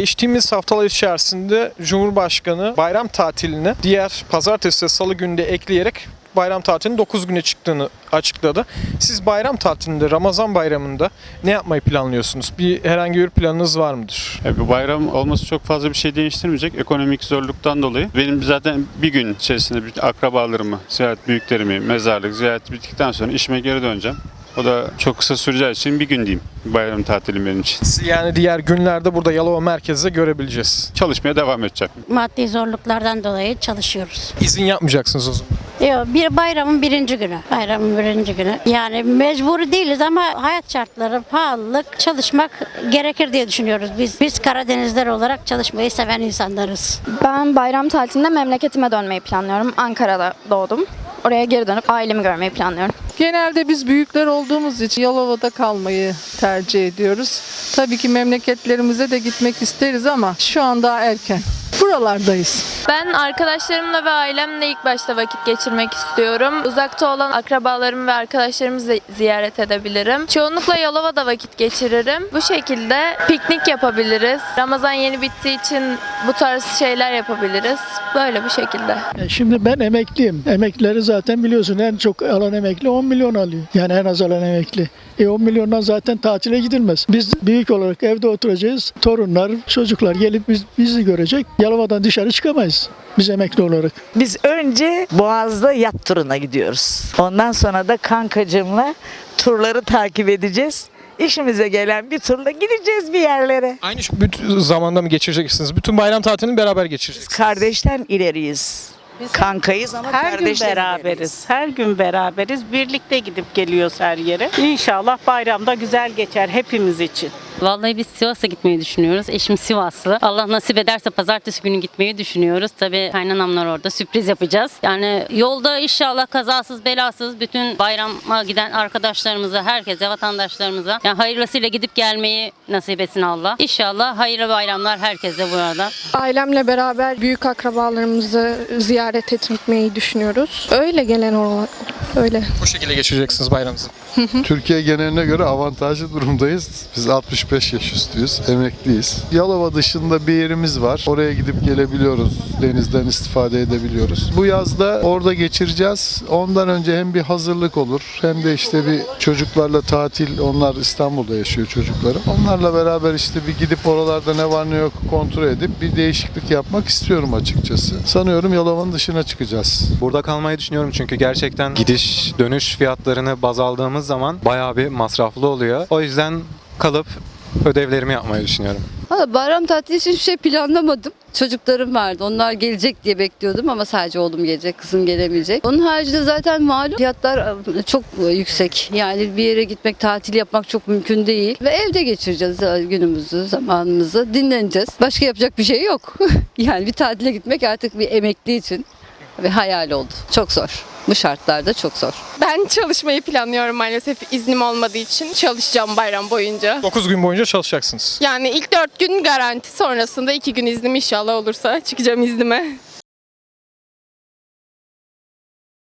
Geçtiğimiz haftalar içerisinde Cumhurbaşkanı bayram tatilini diğer pazartesi ve salı günü de ekleyerek bayram tatilinin 9 güne çıktığını açıkladı. Siz bayram tatilinde, Ramazan bayramında ne yapmayı planlıyorsunuz? Bir herhangi bir planınız var mıdır? E, bu bayram olması çok fazla bir şey değiştirmeyecek. Ekonomik zorluktan dolayı. Benim zaten bir gün içerisinde bir akrabalarımı, ziyaret büyüklerimi, mezarlık, ziyaret bittikten sonra işime geri döneceğim. O da çok kısa süreceği için bir gün diyeyim. Bayram tatilim benim için. Yani diğer günlerde burada Yalova merkezde görebileceğiz. Çalışmaya devam edeceğim. Maddi zorluklardan dolayı çalışıyoruz. İzin yapmayacaksınız o zaman. Yok, bir bayramın birinci günü. Bayramın birinci günü. Yani mecburi değiliz ama hayat şartları, pahalılık, çalışmak gerekir diye düşünüyoruz. Biz biz Karadenizler olarak çalışmayı seven insanlarız. Ben bayram tatilinde memleketime dönmeyi planlıyorum. Ankara'da doğdum. Oraya geri dönüp ailemi görmeyi planlıyorum. Genelde biz büyükler olduğumuz için Yalova'da kalmayı tercih ediyoruz. Tabii ki memleketlerimize de gitmek isteriz ama şu an daha erken. Buralardayız. Ben arkadaşlarımla ve ailemle ilk başta vakit geçirmek istiyorum. Uzakta olan akrabalarımı ve arkadaşlarımı zi- ziyaret edebilirim. Çoğunlukla Yalova'da vakit geçiririm. Bu şekilde piknik yapabiliriz. Ramazan yeni bittiği için bu tarz şeyler yapabiliriz. Böyle bu şekilde. E, Şimdi ben emekliyim. Emeklileri zaten biliyorsun en çok alan emekli 10 milyon alıyor. Yani en az alan emekli. E 10 milyondan zaten tatile gidilmez. Biz büyük olarak evde oturacağız. Torunlar, çocuklar gelip biz, bizi görecek. Yalova'dan dışarı çıkamayız. Biz emekli olarak. Biz önce Boğaz'da yat turuna gidiyoruz. Ondan sonra da kankacığımla turları takip edeceğiz. İşimize gelen bir turla gideceğiz bir yerlere. Aynı zamanda mı geçireceksiniz? Bütün bayram tatilini beraber geçireceksiniz. Kardeşten ileriyiz. Kankayız ama Her gün beraberiz. Her gün beraberiz. Birlikte gidip geliyoruz her yere. İnşallah bayramda güzel geçer hepimiz için. Vallahi biz Sivas'a gitmeyi düşünüyoruz. Eşim Sivaslı. Allah nasip ederse pazartesi günü gitmeyi düşünüyoruz. Tabii kaynanamlar orada sürpriz yapacağız. Yani yolda inşallah kazasız belasız bütün bayrama giden arkadaşlarımıza, herkese, vatandaşlarımıza yani hayırlısıyla gidip gelmeyi nasip etsin Allah. İnşallah hayırlı bayramlar herkese burada. Ailemle beraber büyük akrabalarımızı ziyaret etmeyi düşünüyoruz. Öyle gelen olarak öyle. Bu şekilde geçireceksiniz bayramınızı. Türkiye geneline göre avantajlı durumdayız. Biz 65 yaş üstüyüz, emekliyiz. Yalova dışında bir yerimiz var. Oraya gidip gelebiliyoruz. Denizden istifade edebiliyoruz. Bu yazda orada geçireceğiz. Ondan önce hem bir hazırlık olur hem de işte bir çocuklarla tatil. Onlar İstanbul'da yaşıyor çocuklarım. Onlarla beraber işte bir gidip oralarda ne var ne yok kontrol edip bir değişiklik yapmak istiyorum açıkçası. Sanıyorum Yalova'nın dışına çıkacağız. Burada kalmayı düşünüyorum çünkü gerçekten gidiş dönüş fiyatlarını baz aldığımız zaman bayağı bir masraflı oluyor. O yüzden kalıp ödevlerimi yapmayı düşünüyorum. Valla bayram tatili için hiçbir şey planlamadım. Çocuklarım vardı. Onlar gelecek diye bekliyordum ama sadece oğlum gelecek, kızım gelemeyecek. Onun haricinde zaten malum fiyatlar e, çok yüksek. Yani bir yere gitmek, tatil yapmak çok mümkün değil. Ve evde geçireceğiz e, günümüzü, zamanımızı. Dinleneceğiz. Başka yapacak bir şey yok. yani bir tatile gitmek artık bir emekli için bir hayal oldu. Çok zor. Bu şartlarda çok zor. Ben çalışmayı planlıyorum maalesef iznim olmadığı için. Çalışacağım bayram boyunca. 9 gün boyunca çalışacaksınız. Yani ilk 4 gün garanti sonrasında 2 gün iznim inşallah olursa çıkacağım iznime.